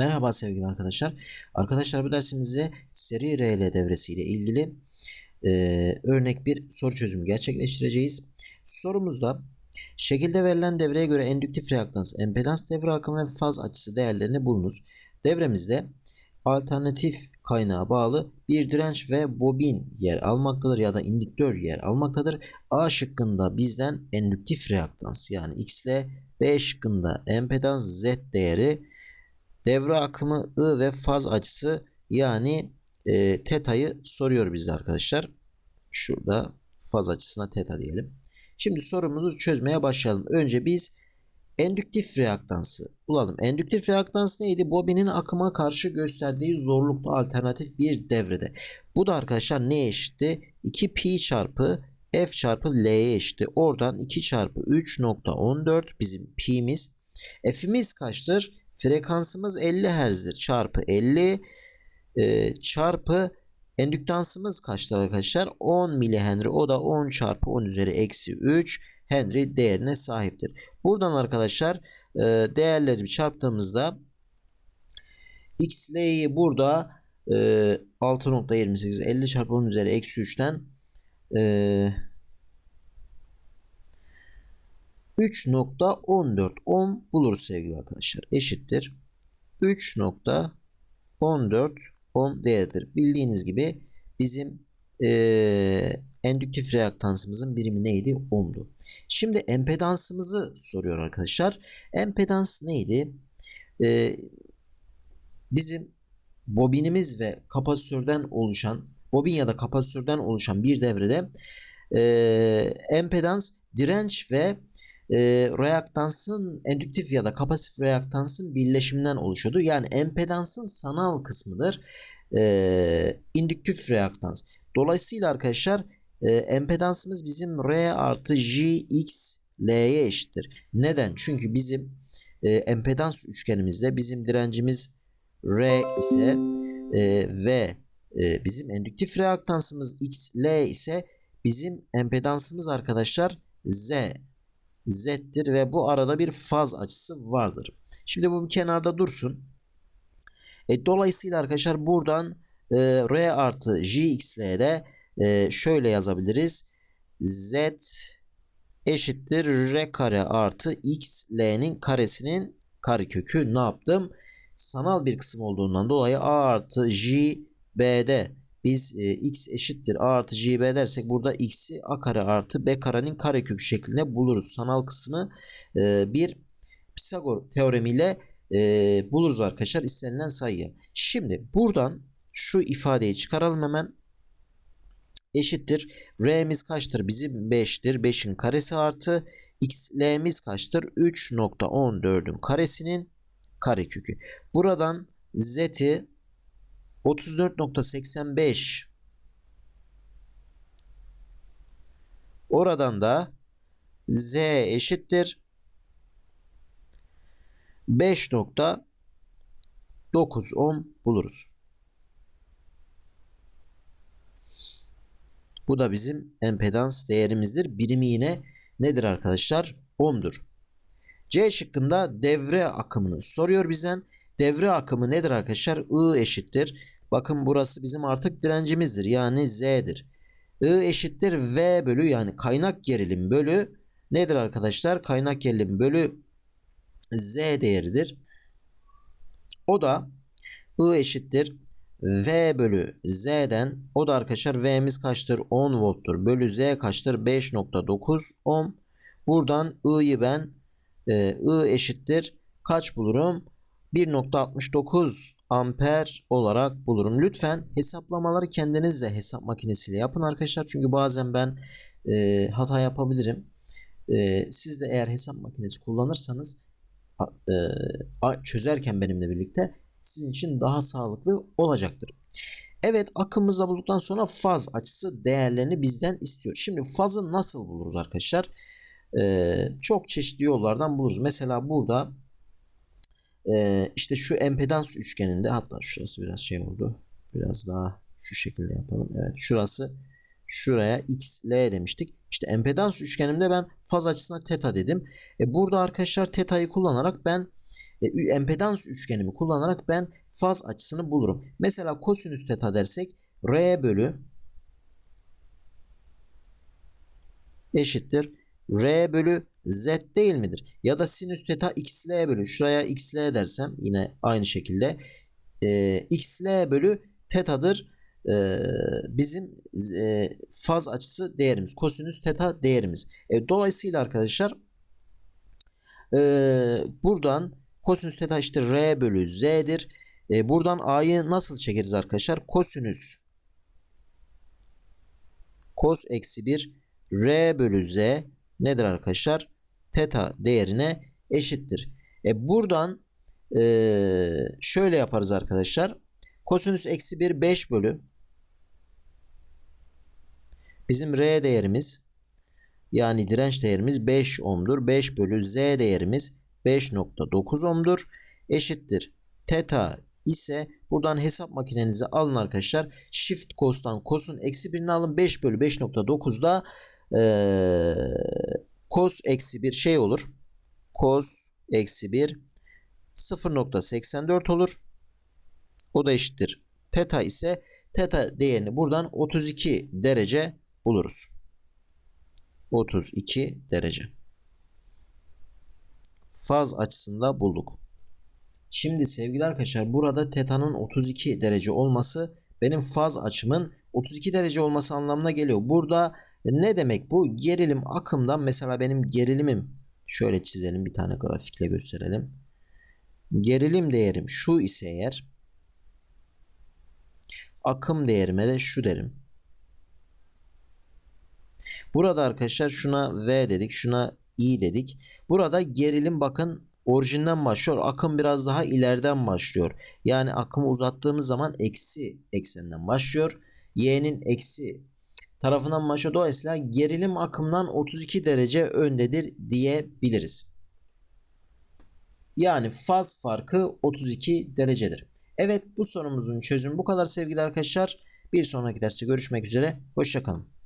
Merhaba sevgili arkadaşlar. Arkadaşlar bu dersimizde seri RL devresi ile ilgili e, örnek bir soru çözümü gerçekleştireceğiz. Sorumuzda şekilde verilen devreye göre endüktif reaktans, empedans devre akımı ve faz açısı değerlerini bulunuz. Devremizde alternatif kaynağa bağlı bir direnç ve bobin yer almaktadır ya da indüktör yer almaktadır. A şıkkında bizden endüktif reaktans yani X ile B şıkkında empedans Z değeri Devre akımı I ve faz açısı yani e, teta'yı soruyor bize arkadaşlar. Şurada faz açısına teta diyelim. Şimdi sorumuzu çözmeye başlayalım. Önce biz endüktif reaktansı bulalım. Endüktif reaktans neydi? Bobinin akıma karşı gösterdiği zorluklu alternatif bir devrede. Bu da arkadaşlar ne eşitti? 2 pi çarpı f çarpı l'ye eşitti. Oradan 2 çarpı 3.14 bizim pi'miz. F'imiz kaçtır? Frekansımız 50 Hz'dir. Çarpı 50 e, çarpı endüktansımız kaçtır arkadaşlar? 10 milihenry. O da 10 çarpı 10 üzeri eksi 3 Henry değerine sahiptir. Buradan arkadaşlar e, değerleri çarptığımızda x'leyi burada e, 6.28 50 çarpı 10 üzeri eksi 3'ten e, 3.14 ohm buluruz sevgili arkadaşlar. Eşittir. 3.14 ohm değerdir. Bildiğiniz gibi bizim e, endüktif reaktansımızın birimi neydi? Ohm'du. Şimdi empedansımızı soruyor arkadaşlar. Empedans neydi? E, bizim bobinimiz ve kapasitörden oluşan bobin ya da kapasitörden oluşan bir devrede e, empedans direnç ve e, reaktansın endüktif ya da kapasif reaktansın birleşiminden oluşuyordu. Yani empedansın sanal kısmıdır. E, indüktif reaktans. Dolayısıyla arkadaşlar e, empedansımız bizim R artı J X L'ye eşittir. Neden? Çünkü bizim e, empedans üçgenimizde bizim direncimiz R ise e, ve e, bizim endüktif reaktansımız X L ise bizim empedansımız arkadaşlar Z Z'tir ve bu arada bir faz açısı vardır. Şimdi bu bir kenarda dursun. E, dolayısıyla arkadaşlar buradan e, R artı JXL'de e, şöyle yazabiliriz. Z eşittir R kare artı XL'nin karesinin karekökü ne yaptım? Sanal bir kısım olduğundan dolayı A artı J B'de biz e, x eşittir a artı jb dersek burada x'i a kare artı b karenin karekök şeklinde buluruz. Sanal kısmı e, bir Pisagor teoremiyle e, buluruz arkadaşlar istenilen sayıyı. Şimdi buradan şu ifadeyi çıkaralım hemen. Eşittir. R'miz kaçtır? Bizim 5'tir. 5'in karesi artı x'l'miz kaçtır? 3.14'ün karesinin karekökü. Buradan z'i 34.85 Oradan da Z eşittir 5.9 ohm buluruz. Bu da bizim empedans değerimizdir. Birimi yine nedir arkadaşlar? Ohm'dur. C şıkkında devre akımını soruyor bizden. Devre akımı nedir arkadaşlar? I eşittir. Bakın burası bizim artık direncimizdir. Yani Z'dir. I eşittir V bölü yani kaynak gerilim bölü nedir arkadaşlar? Kaynak gerilim bölü Z değeridir. O da I eşittir V bölü Z'den o da arkadaşlar V'miz kaçtır? 10 volttur. Bölü Z kaçtır? 5.9 ohm. Buradan I'yı ben e, I eşittir kaç bulurum? 1.69 amper olarak bulurum. Lütfen hesaplamaları kendiniz de hesap makinesiyle yapın arkadaşlar. Çünkü bazen ben e, hata yapabilirim. E, siz de eğer hesap makinesi kullanırsanız e, çözerken benimle birlikte sizin için daha sağlıklı olacaktır. Evet akımımızı bulduktan sonra faz açısı değerlerini bizden istiyor. Şimdi fazı nasıl buluruz arkadaşlar? Ee, çok çeşitli yollardan buluruz. Mesela burada ee, işte şu empedans üçgeninde hatta şurası biraz şey oldu. Biraz daha şu şekilde yapalım. Evet şurası şuraya x, l demiştik. İşte empedans üçgenimde ben faz açısına teta dedim. E burada arkadaşlar teta'yı kullanarak ben e, empedans üçgenimi kullanarak ben faz açısını bulurum. Mesela kosinüs teta dersek R bölü eşittir R bölü Z değil midir? Ya da sinüs teta xl bölü şuraya xl dersem yine aynı şekilde e, xl bölü tetadır e, bizim e, faz açısı değerimiz. Kosinüs teta değerimiz. E, dolayısıyla arkadaşlar e, buradan kosinüs teta işte r bölü z'dir. E, buradan a'yı nasıl çekeriz arkadaşlar? Kosinüs kos eksi 1 r bölü z nedir arkadaşlar? Teta değerine eşittir. E buradan e, şöyle yaparız arkadaşlar. Kosinüs eksi 1 5 bölü bizim r değerimiz yani direnç değerimiz 5 ohm'dur. 5 bölü z değerimiz 5.9 ohm'dur. Eşittir. Teta ise buradan hesap makinenizi alın arkadaşlar. Shift cos'tan cos'un eksi 1'ini alın. 5 bölü 5.9'da ee, cos eksi 1 şey olur. Cos eksi 1 0.84 olur. O da eşittir. Teta ise teta değerini buradan 32 derece buluruz. 32 derece. Faz açısında bulduk. Şimdi sevgili arkadaşlar burada teta'nın 32 derece olması benim faz açımın 32 derece olması anlamına geliyor. Burada ne demek bu? Gerilim akımdan mesela benim gerilimim şöyle çizelim bir tane grafikle gösterelim. Gerilim değerim şu ise eğer akım değerime de şu derim. Burada arkadaşlar şuna V dedik, şuna I dedik. Burada gerilim bakın orijinden başlıyor. Akım biraz daha ileriden başlıyor. Yani akımı uzattığımız zaman eksi eksenden başlıyor. Y'nin eksi tarafından başlıyor. Dolayısıyla gerilim akımdan 32 derece öndedir diyebiliriz. Yani faz farkı 32 derecedir. Evet bu sorumuzun çözümü bu kadar sevgili arkadaşlar. Bir sonraki derste görüşmek üzere. Hoşçakalın.